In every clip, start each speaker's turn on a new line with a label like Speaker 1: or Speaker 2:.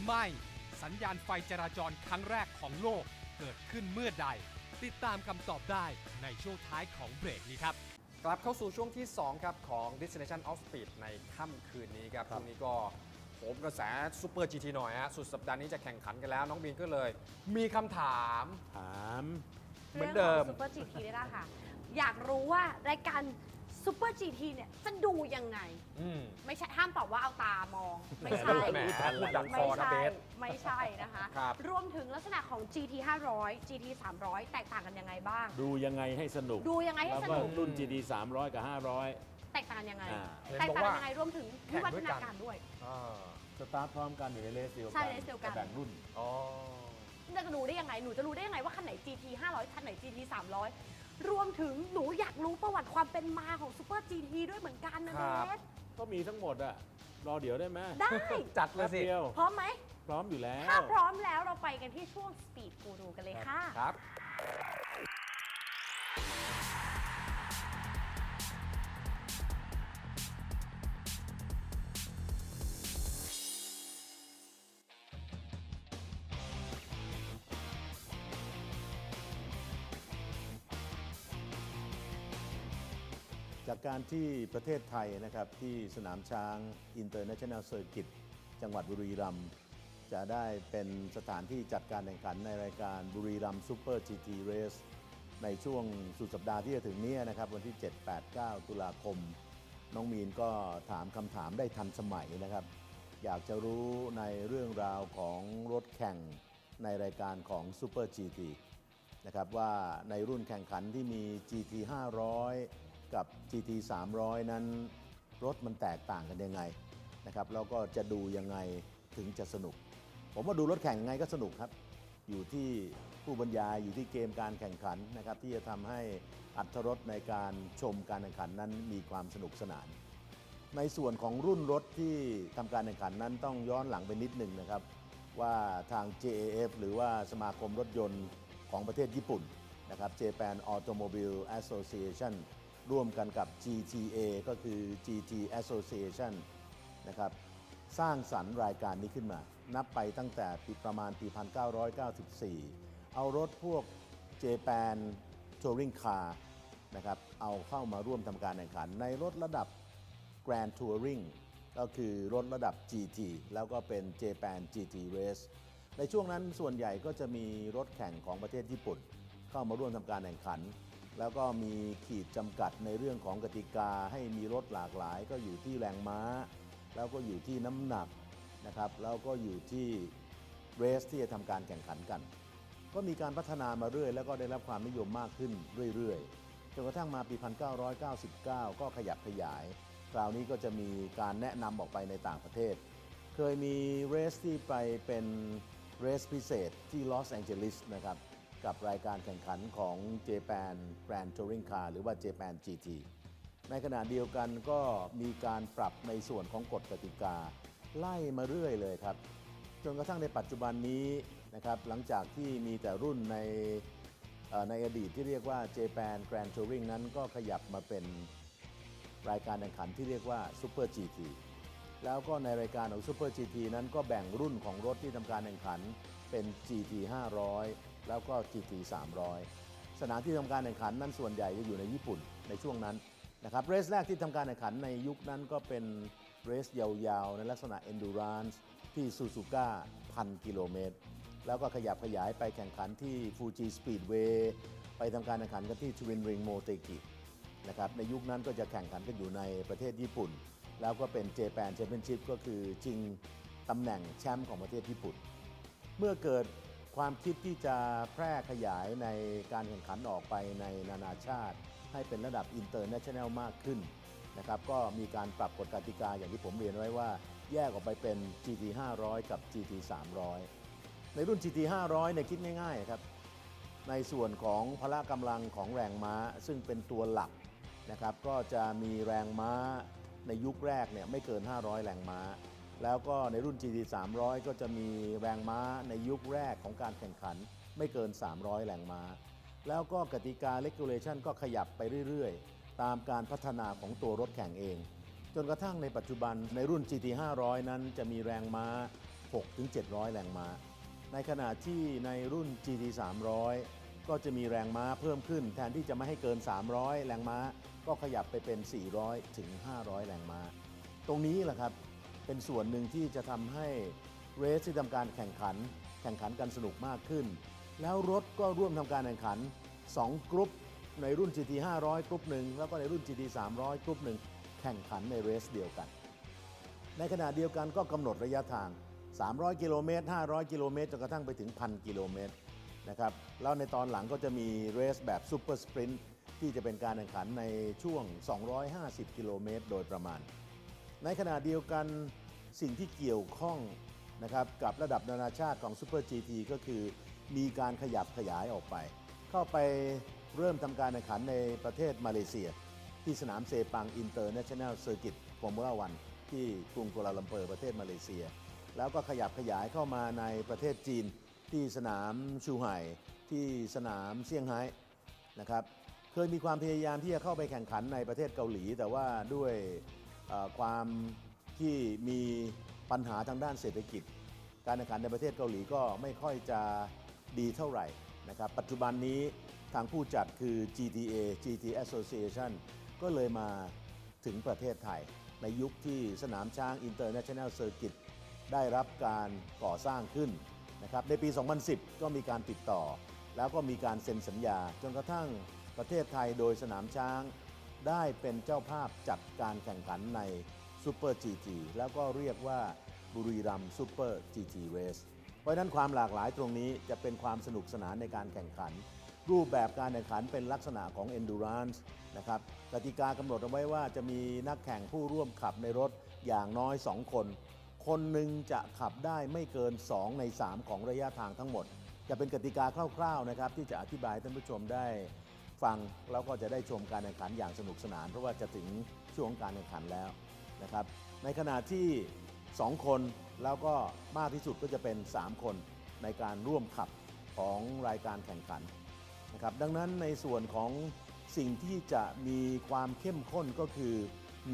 Speaker 1: รือไม่ สัญญาณไฟจราจรครั้งแรกของโลกเกิดขึ้นเมื่อใด ติดตามคำตอบได้ในช่วงท้ายของเบรกนี้ครับ
Speaker 2: กลับเข้าสู่ช่วงที่ 2 ครับ ของ Destination of Speed ในค่ำคืนนี้ครับช่วงนี้ก็โหมกระแสซูเปอร์ GT หน่อยฮะสุดสัปดาห์นี้จะแข่งขันกันแล้ว น้องบีนก็เลย มีคำถาม
Speaker 3: ถาม
Speaker 2: เหมือนเดิม
Speaker 4: ซูเปอร์จีทีได้ละค่ะ อยากรู้ว่ารายการ ซูเปอร์จีทีเนี่ยจะดูยังไง
Speaker 2: อืม
Speaker 4: ไม่ใช่ห้ามตอบว่าเอาตามอง ไม่ใช่
Speaker 2: แหมพูดดังค
Speaker 4: ไม่
Speaker 2: อนะ
Speaker 4: ใช่
Speaker 2: เบส
Speaker 4: ไม่ใช่นะคะ
Speaker 2: ครับ
Speaker 4: รวมถึงลักษณะของ GT 500 GT 300 แตกต่างกันยังไงบ้าง
Speaker 3: ดูยังไงให้สนุก
Speaker 4: ดูยังไงให้
Speaker 3: แล้ว
Speaker 4: ส
Speaker 3: ก็
Speaker 4: นุก
Speaker 3: รุ่น GT 300 กับ
Speaker 4: แตกต่างกันยังไง
Speaker 3: อ่า
Speaker 4: แตกต่างกันยังไงรวมถึงวิวัฒนาการด้วย
Speaker 2: อ่า
Speaker 3: 500สตาร์ทพร้อมกันอยู่ในเลสเดียว
Speaker 4: ใช่
Speaker 3: กัน
Speaker 4: เลสเดียวกัน
Speaker 3: แต่แบ่งรุ่น
Speaker 2: อ๋อ
Speaker 4: จะรู้ได้ยังไง หนูจะรู้ได้ยังไงว่าคันไหน GT 500 คันไหน GT 300 รวมถึงหนูอยากรู้ประวัติความเป็นมาของซูเปอร์ GT ด้วยเหมือนกันนะ
Speaker 2: ครั
Speaker 4: เน
Speaker 2: บ
Speaker 4: ส
Speaker 3: ก็มีทั้งหมดอะรอเดี๋ยวได้ไหม
Speaker 4: ได้
Speaker 2: จัดเลย
Speaker 3: แป๊บ
Speaker 2: สิ
Speaker 3: เดียว
Speaker 4: พร้อมไหม
Speaker 3: พร้อมอยู่แล้ว
Speaker 4: ถ้าพร้อมแล้วเราไปกันที่ช่วง Speed Guru กันเลยค่ะ
Speaker 2: ครับ
Speaker 3: จากการที่ประเทศไทยนะครับที่สนามช้าง International Circuit จังหวัดบุรีรัมย์จะได้เป็นสถานที่จัดการแข่งขันในรายการบุรีรัมย์ซูเปอร์ GT Race ในช่วงสุดสัปดาห์ที่จะถึงนี้นะครับ วันที่ 7 8 9 ตุลาคม น้องมีนก็ถามคำถามได้ทันสมัยนะครับ อยากจะรู้ในเรื่องราวของรถแข่งในรายการของ Super GT นะครับว่าในรุ่นแข่งขันที่มี GT 500 กับ GT 300 นั้นรถมันแตกต่างกันยังไงนะครับแล้วก็จะดูยังไงถึงจะสนุก ผมว่าดูรถแข่งยังไงก็สนุกครับ อยู่ที่ผู้บรรยายอยู่ที่เกมการแข่งขันนะครับที่จะทำให้อัตรสในการชมการแข่งขันนั้นมีความสนุกสนาน ในส่วนของรุ่นรถที่ทำการแข่งขันนั้นต้องย้อนหลังไปนิดหนึ่งนะครับ ว่าทาง JAF หรือว่าสมาคมรถยนต์ของประเทศญี่ปุ่นนะครับ Japan Automobile Association ร่วมกันกับ GTA ก็คือ GT Association นะครับสร้างสรรค์รายการนี้ขึ้นมา นับไปตั้งแต่ปีประมาณปี 1994 เอารถพวก Japan Touring Car นะครับเอาเข้ามาร่วมทำการแข่งขันในรถระดับ Grand Touring ก็คือรถระดับ GT แล้วก็เป็น Japan GT Race ในช่วงนั้นส่วนใหญ่ก็จะมีรถแข่งของประเทศญี่ปุ่น เข้ามาร่วมทำการแข่งขัน แล้วก็มีขีดจำกัดในเรื่องของกติกาให้มีรถหลากหลาย ก็อยู่ที่แรงม้า แล้วก็อยู่ที่น้ำหนักนะครับแล้วก็อยู่ที่เรสที่จะทำการแข่งขันกัน ก็มีการพัฒนามาเรื่อย แล้วก็ได้รับความนิยมมากขึ้นเรื่อยๆจนกระทั่งมาปี 1999 ก็ขยับขยาย คราวนี้ก็จะมีการแนะนำออกไปในต่างประเทศ เคยมีเรสที่ไปเป็นเรสพิเศษที่ลอสแองเจลิสนะครับ กับรายการแข่งขันของ Japan Grand Touring Car หรือว่า Japan GT ในขณะเดียวกันก็มีการปรับในส่วนของกฎกติกา ไล่มาเรื่อยเลยครับ จนกระทั่งในปัจจุบันนี้นะครับหลังจากที่มีแต่รุ่นในในอดีตที่เรียกว่า Japan Grand Touring นั้นก็ขยับมาเป็นรายการแข่งขันที่เรียกว่า Super GT แล้วก็ในรายการของ Super GT นั้นก็แบ่งรุ่นของรถที่ทำการแข่งขันเป็น GT 500 แล้วก็ GT 300 สนามที่ทำการแข่งขันนั้นส่วนใหญ่จะอยู่ในญี่ปุ่นในช่วงนั้นนะครับเรสแรกที่ทำการแข่งขันในยุคนั้นก็เป็นเรสยาวๆ ในลักษณะ endurance ที่ซูซูก้าพันกิโลเมตร แล้วก็ขยับขยายไปแข่งขันที่ฟูจิสปีดเวย์ไปทำการแข่งขันกันที่ทวินริงโมเตกินะครับในยุคนั้นก็จะแข่งขันกันอยู่ในประเทศญี่ปุ่น แล้วก็เป็นเจแปนแชมเปี้ยนชิพก็คือชิงตำแหน่งแชมป์ของประเทศญี่ปุ่น เมื่อเกิด ความคิดที่จะแพร่ขยายในการแข่งขันออกไปในนานาชาติ ให้เป็นระดับอินเตอร์เนชั่นแนลมากขึ้นนะครับก็มีการปรับกฎกติกาอย่างที่ผมเรียนไว้ว่า แยกออกไปเป็น GT 500 กับ GT 300 ในรุ่น GT 500เนี่ยคิดง่ายๆครับในส่วนของพละกำลังของแรงม้าซึ่งเป็นตัวหลักนะครับก็จะมีแรงม้าในยุคแรกเนี่ยไม่เกิน 500 แรงม้า แล้วก็ในรุ่น GT 300 ก็จะมีแรงม้าในยุคแรกของการแข่งขันไม่เกิน 300 แรงม้า แล้วก็กติกา regulation ก็ขยับไปเรื่อยๆ ตามการพัฒนาของตัวรถแข่งเอง จนกระทั่งในปัจจุบันในรุ่น GT 500 นั้นจะมีแรงม้า 6-700 แรงม้า ในขณะที่ในรุ่น GT 300 ก็จะมีแรงม้าเพิ่มขึ้น แทนที่จะไม่ให้เกิน 300 แรงม้า ก็ขยับไปเป็น 400ถึง500 แรงม้า ตรงนี้แหละครับ เป็นส่วนหนึ่งที่จะทำให้เรสที่ทำการแข่งขัน แข่งขันกันสนุกมากขึ้น แล้วรถก็ร่วมทำการแข่งขัน 2 กรุ๊ปในรุ่น GT 500 กรุ๊ปหนึ่งแล้วก็ในรุ่น GT 300 กรุ๊ปหนึ่งแข่งขันในเรสเดียวกัน ในขณะเดียวกันก็กำหนดระยะทาง 300 กิโลเมตร 500 กิโลเมตรจนกระทั่งไปถึง 1,000 กิโลเมตรนะครับแล้วในตอนหลังก็จะมีเรสแบบซูเปอร์สปรินต์ที่จะเป็นการแข่งขันในช่วง 250 กิโลเมตรโดยประมาณ ในขณะเดียวกัน สิ่งที่เกี่ยวข้องนะครับกับระดับนานาชาติของ Super GT ก็คือมีการขยับขยายออกไป เข้าไปเริ่มทำการแข่งขันในประเทศมาเลเซีย ที่สนามเซปังอินเตอร์เนชั่นแนลเซอร์กิตฟอร์มูล่าวันที่กรุงกัวลาลัมเปอร์ประเทศมาเลเซีย แล้วก็ขยับขยายเข้ามาในประเทศจีน ที่สนามชูไห่ที่สนามเซี่ยงไฮ้นะครับเคยมีความพยายามที่จะเข้าไปแข่งขันในประเทศเกาหลี แต่ว่าด้วยความ ที่มีปัญหาทางด้านเศรษฐกิจ การแข่งขันในประเทศเกาหลีก็ไม่ค่อยจะดีเท่าไหร่นะครับ ปัจจุบันนี้ทางผู้จัดคือ GTA GT Association ก็เลยมาถึงประเทศไทย ในยุคที่สนามช้าง International Circuit ได้รับการก่อสร้างขึ้นนะครับ ในปี 2010 ก็มีการติดต่อ แล้วก็มีการเซ็นสัญญา จนกระทั่งประเทศไทยโดยสนามช้าง ได้เป็นเจ้าภาพจัดการแข่งขันใน Super GT แล้วก็เรียกว่าบุรีรัมย์ Super GT Race เพราะนั้นความหลากหลายตรงนี้จะเป็นความสนุกสนานในการแข่งขัน รูปแบบการแข่งขันเป็นลักษณะของ endurance นะครับกติกากำหนดเอาไว้ว่าจะมีนักแข่งผู้ร่วมขับในรถอย่างน้อย 2 คน คนหนึ่งจะขับได้ไม่เกิน 2 ใน 3 ของระยะทางทั้งหมด จะเป็นกติกาคร่าวๆนะครับที่จะอธิบายท่านผู้ชมได้ฟังแล้วก็จะได้ชมการแข่งขันอย่างสนุกสนาน เพราะว่าจะถึงช่วงการแข่งขันแล้ว นะครับ ในขณะที่ 2 คนแล้วก็มากที่สุดก็จะเป็น 3 คนในการร่วมขับของรายการแข่งขันนะครับ ดังนั้นในส่วนของสิ่งที่จะมีความเข้มข้นก็คือ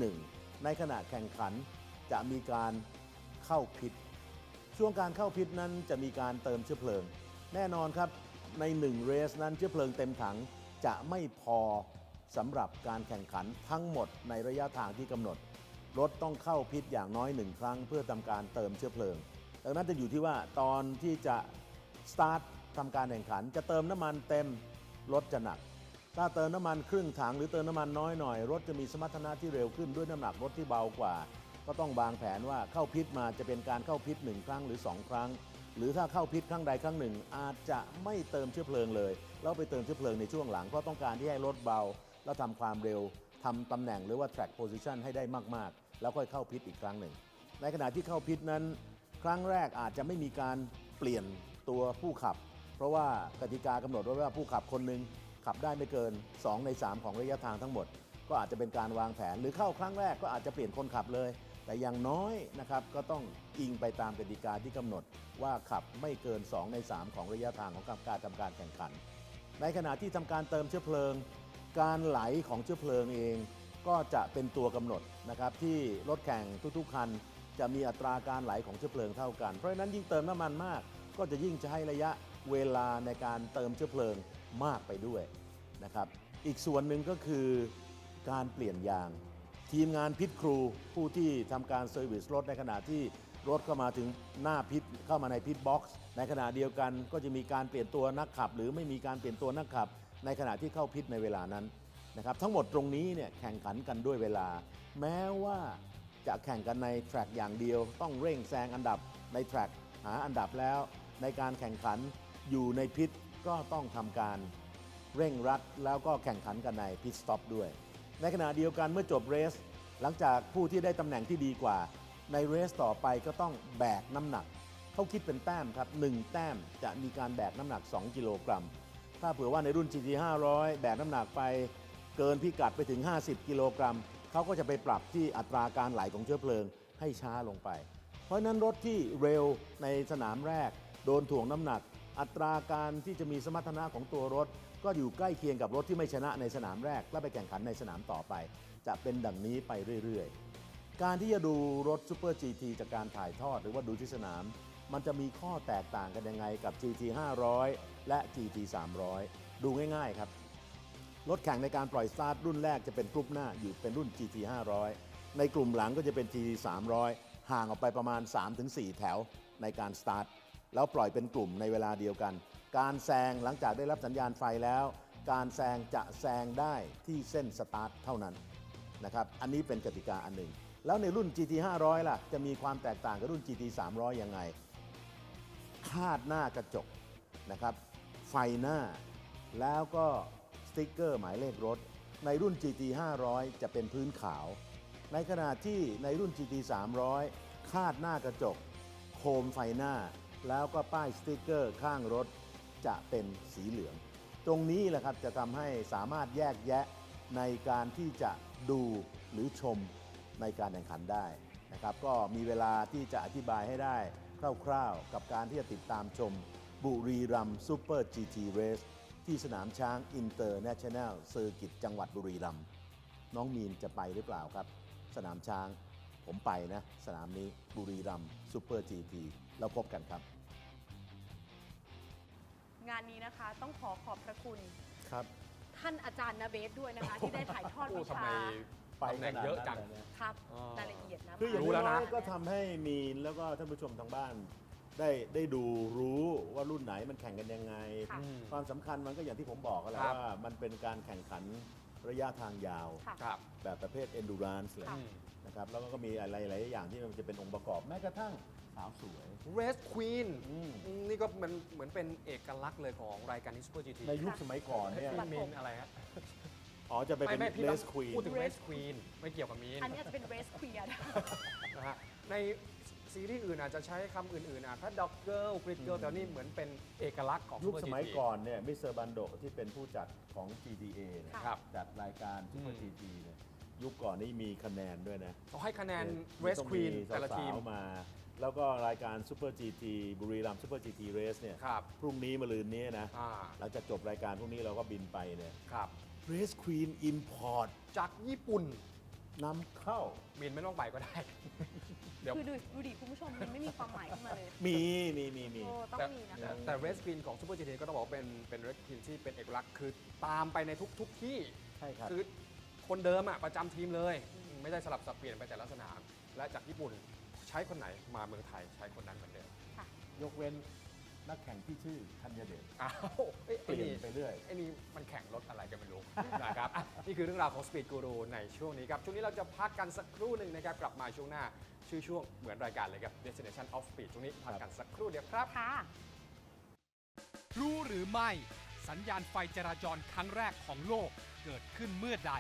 Speaker 3: 1. ในขณะแข่งขันจะมีการเข้าพิษ ช่วงการเข้าพิษนั้นจะมีการเติมเชื้อเพลิง แน่นอนครับใน 1 เรสนั้นเชื้อเพลิงเต็มถังจะไม่พอสำหรับการแข่งขันทั้งหมดในระยะทางที่กำหนด รถต้องเข้าพิษอย่างน้อยหนึ่งครั้ง เพื่อทำการเติมเชื้อเพลิง ดังนั้นจะอยู่ที่ว่าตอนที่จะสตาร์ททำการแข่งขัน จะเติมน้ำมันเต็มรถจะหนัก ถ้าเติมน้ำมันครึ่งถังหรือเติมน้ำมันน้อยหน่อยรถจะมีสมรรถนะที่เร็วขึ้นด้วยน้ำหนักรถที่เบากว่า ก็ต้องวางแผนว่าเข้าพิษมาจะเป็นการเข้าพิษหนึ่งครั้งหรือ2ครั้ง หรือถ้าเข้าพิษครั้งใดครั้งหนึ่ง อาจจะไม่เติมเชื้อเพลิงเลยแล้วไปเติมเชื้อเพลิงในช่วงหลังเพราะต้องการที่ให้รถเบา แล้วทำความเร็วทำตำแหน่งหรือว่า track position ให้ได้มาก ๆ แล้วค่อยเข้าพิษอีกครั้งหนึ่ง ในขณะที่เข้าพิษนั้น ครั้งแรกอาจจะไม่มีการเปลี่ยนตัวผู้ขับ เพราะว่ากติกากำหนดไว้ว่าผู้ขับคนหนึ่งขับได้ไม่เกิน 2 ใน 3 ของระยะทางทั้งหมด ก็อาจจะเป็นการวางแผนหรือเข้าครั้งแรกก็อาจจะเปลี่ยนคนขับเลย แต่อย่างน้อยนะครับก็ต้องอิงไปตามกติกาที่กำหนดว่าขับไม่เกิน 2 ใน 3 ของระยะทางของการทำการแข่งขัน ในขณะที่ทำการเติมเชื้อเพลิง การไหลของเชื้อเพลิงเอง ก็จะเป็นตัวกำหนดนะครับที่รถแข่งทุกๆคัน จะมีอัตราการไหลของเชื้อเพลิงเท่ากัน เพราะฉะนั้นยิ่งเติมน้ำมันมาก ก็จะยิ่งจะให้ระยะเวลาในการเติมเชื้อเพลิงมากไปด้วยนะครับอีกส่วนหนึ่งก็คือการเปลี่ยนยาง ทีมงานพิทครูผู้ที่ทำการเซอร์วิสรถในขณะที่รถเข้ามาถึงหน้าพิทเข้ามาในพิทบ็อกซ์ในขณะเดียวกันก็จะมีการเปลี่ยนตัวนักขับ หรือไม่มีการเปลี่ยนตัวนักขับ ในขณะที่เข้าพิทในเวลานั้น นะครับทั้งหมดตรงนี้เนี่ยแข่งขันกันด้วยเวลา แม้ว่าจะแข่งกันในแทร็กอย่างเดียว ต้องเร่งแซงอันดับในแทร็กหาอันดับแล้ว ในการแข่งขันอยู่ในพิทก็ต้องทำการเร่งรัดแล้วก็แข่งขันกันในพิทสต็อปด้วย ในขณะเดียวกันเมื่อจบเรส หลังจากผู้ที่ได้ตำแหน่งที่ดีกว่า ในเรสต่อไปก็ต้องแบกน้ำหนัก เขาคิดเป็นแต้มครับ 1 แต้มจะมีการแบกน้ำหนัก 2 กิโลกรัม ถ้าเผื่อว่าในรุ่น GT 500 แบกน้ำหนักไป เกินพิกัดไปถึง 50 กิโลกรัมเขาก็จะไปปรับที่อัตราการไหลของเชื้อเพลิงให้ช้าลงไป เพราะนั้นรถที่เร็วในสนามแรก โดนถ่วงน้ำหนัก อัตราการที่จะมีสมรรถนะของตัวรถ ก็อยู่ใกล้เคียงกับรถที่ไม่ชนะในสนามแรก และไปแข่งขันในสนามต่อไป จะเป็นดังนี้ไปเรื่อยๆ การที่จะดูรถ Super GT จากการถ่ายทอดหรือว่าดูที่สนาม มันจะมีข้อแตกต่างกันยังไงกับ GT 500 และ GT 300 ดูง่ายๆครับ รถแข่งในการปล่อยสตาร์ทรุ่นแรกจะเป็นกลุ่มหน้าอยู่เป็นรุ่น GT 500 ในกลุ่มหลังก็จะเป็น GT 300 ห่างออกไปประมาณ 3-4 แถวในการสตาร์ทแล้วปล่อยเป็นกลุ่มในเวลาเดียวกัน การแซงหลังจากได้รับสัญญาณไฟแล้ว การแซงจะแซงได้ที่เส้นสตาร์ทเท่านั้นนะครับอันนี้เป็นกติกาอันหนึ่ง แล้วในรุ่น GT 500 ล่ะ จะมีความแตกต่างกับรุ่น GT 300 ยังไง คาดหน้ากระจกนะครับ ไฟหน้าแล้วก็ ติ๊กเกอร์หมายเลขรถ ในรุ่น GT 500 จะเป็นพื้นขาว ในขณะที่ในรุ่น GT 300 คาดหน้ากระจก โคมไฟหน้า แล้วก็ป้ายสติ๊กเกอร์ข้างรถ จะเป็นสีเหลือง ตรงนี้แหละครับจะทำให้สามารถแยกแยะในการที่จะดูหรือชมในการแข่งขันได้นะครับ ก็มีเวลาที่จะอธิบายให้ได้คร่าวๆ กับการที่จะติดตามชมบุรีรัมซูเปอร์ GT Race ที่สนามช้างอินเตอร์เนชั่นแนลเซอร์กิตจังหวัดบุรีรัมย์น้องมีนจะไปหรือเปล่าครับ สนามช้างผมไปนะ สนามนี้บุรีรัมย์ซูเปอร์ GT เราพบกันครับ
Speaker 4: งานนี้นะคะต้องขอขอบพระคุณ
Speaker 3: ครับ
Speaker 4: ท่านอาจารย์นเบสด้วยนะคะ ที่ได้ถ่ายทอด
Speaker 2: โอ้
Speaker 4: วิ
Speaker 2: ทำไม
Speaker 4: ชา
Speaker 3: ไป
Speaker 2: ตำแหน่งเยอะจัง
Speaker 4: ครับ
Speaker 2: อ๋อ
Speaker 4: รายละเอียดนะ
Speaker 3: คืออย่าง
Speaker 2: รู้แล้วนะ
Speaker 3: น้อยก็ทำให้มีนแล้วก็ท่านผู้ชมทางบ้าน ได้ได้ดูรู้ว่ารุ่นไหนมันแข่งกันยังไง
Speaker 4: ค่ะ
Speaker 2: อืม
Speaker 3: ความสำคัญมันก็อย่างที่ผมบอกก็แหล้ว
Speaker 2: ครับ
Speaker 3: ว่ามันเป็นการแข่งขันระยะทางยาว
Speaker 4: ค่ะ
Speaker 2: ครับ
Speaker 3: แบบประเภท endurance เลย
Speaker 4: ค่ะ
Speaker 3: นะครับแล้วก็มีอะไรหลายอย่างที่มันจะเป็นองค์ประกอบแม้กระทั่งสาวสวย
Speaker 2: Race Queen
Speaker 3: อืม
Speaker 2: อืมนี่ก็มันเหมือนเป็นเอกลักษณ์เลยของรายการนี้ Super GT
Speaker 3: ในยุคสมัยก่อนเนี่ย
Speaker 2: พี่มีนอะไรฮะ
Speaker 3: อ๋อจะไปเป็น
Speaker 2: ไม่พี่
Speaker 3: race queen
Speaker 2: พูดถึง Race Queen ไม่เกี่ยวกับมีน
Speaker 4: อันนี้อาจจะเป็นเรสเคลียร์นะ
Speaker 2: นะฮะใน ซีรีส์อื่นอาจจะใช้คำอื่นๆอะถ้าด็อกเกิลกริดเกิลแต่นี่เหมือนเป็นเอกลักษณ์ของ
Speaker 3: ยุค
Speaker 2: Super
Speaker 3: สมัย
Speaker 2: GT
Speaker 3: ก่อนเนี่ยมิสเตอร์บันโดที่เป็นผู้จัดของ GTA เนี่ย
Speaker 4: ค่ะ
Speaker 2: ครับ
Speaker 3: จัดรายการ Super
Speaker 2: อืม
Speaker 3: GT เนี่ยยุคก่อนนี่มีคะแนนด้วยนะ
Speaker 2: เขาให้คะแนน
Speaker 3: เนี่ย
Speaker 2: Race
Speaker 3: ต้อง
Speaker 2: Queen
Speaker 3: มี
Speaker 2: แต่ละทีม
Speaker 3: สาวๆมา แล้วก็รายการ Super GT บุรีรัมย์ Super GT Race เนี่ย
Speaker 2: ครับ
Speaker 3: พรุ่งนี้มาลืนนี้นะ
Speaker 2: อ่า
Speaker 3: หลังจากจบรายการพรุ่งนี้เราก็บินไปเนี่ย
Speaker 2: ครับ
Speaker 3: Race Queen Import
Speaker 2: จากญี่ปุ่น
Speaker 3: นำเข้า
Speaker 2: มีนไม่ต้องไปก็ได้ เดี๋ยว
Speaker 4: คือดูดูดิคุณผู้ชมมันไม่มีความหมายขึ้นมาเลย
Speaker 3: มีมีมีมี
Speaker 4: โอ้ต้อง
Speaker 2: แต่
Speaker 4: มีนะ
Speaker 2: แต่
Speaker 4: คะ
Speaker 2: แต่ Race Queen ของ Super GT ก็ต้องบอกว่าเป็นเป็น Race Queen ที่เป็นเอกลักษณ์คือตามไปในทุกๆที่
Speaker 3: ใช่ครับ
Speaker 2: คือคนเดิมอะประจำทีมเลย ไม่ได้สลับสับเปลี่ยนไปแต่ละสนาม และจากญี่ปุ่นใช้คนไหนมาเมืองไทยใช้คนนั้นเหมือนเดิม
Speaker 3: ยกเว้น นักแข่งที่ชื่อธัญเดช
Speaker 2: อ้าวเอ้ย
Speaker 3: เป
Speaker 2: ไอ้
Speaker 3: ลี่ยน
Speaker 2: นี่
Speaker 3: ไปเรื่อย
Speaker 2: ไอ้นี่มันแข่งรถอะไรกันไม่รู้ นะครับอะนี่คือเรื่องราวของ Speed Guru ในช่วงนี้ครับ ช่วงนี้เราจะพักกันสักครู่หนึ่งนะครับ กลับมาช่วงหน้า ชื่อช่วงเหมือนรายการเลยครับ Destination of Speed ช่วงนี้พักกันสักครู่เดียวครับ
Speaker 4: ค่ะ
Speaker 1: รู้หรือไม่ สัญญาณไฟจราจรครั้งแรกของโลกเกิดขึ้นเมื่อใด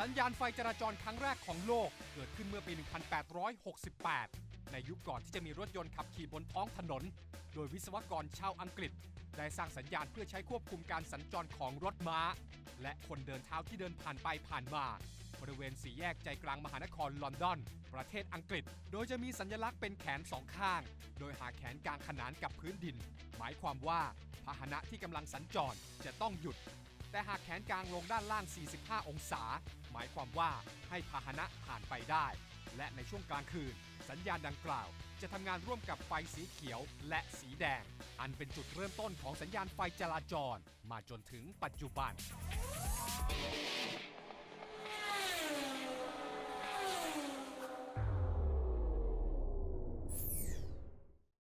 Speaker 1: สัญญาณไฟจราจรครั้งแรกของโลกเกิดขึ้นเมื่อปี 1868 ในยุคก่อนที่จะมีรถยนต์ขับขี่บนท้องถนน โดยวิศวกรชาวอังกฤษ ได้สร้างสัญญาณเพื่อใช้ควบคุมการสัญจรของรถม้า และคนเดินเท้าที่เดินผ่านไปผ่านมาบริเวณสี่แยกใจกลางมหานครลอนดอน ประเทศอังกฤษ โดยจะมีสัญลักษณ์เป็นแขนสองข้าง โดยหาแขนกลางขนานกับพื้นดิน หมายความว่าพาหนะที่กำลังสัญจรจะต้องหยุด แต่หากแขนกลางลงด้านล่าง 45 องศา หมายความว่าให้พาหนะผ่านไปได้ และในช่วงกลางคืน สัญญาณดังกล่าว จะทำงานร่วมกับไฟสีเขียวและสีแดง อันเป็นจุดเริ่มต้นของสัญญาณไฟจราจร มาจนถึงปัจจุบัน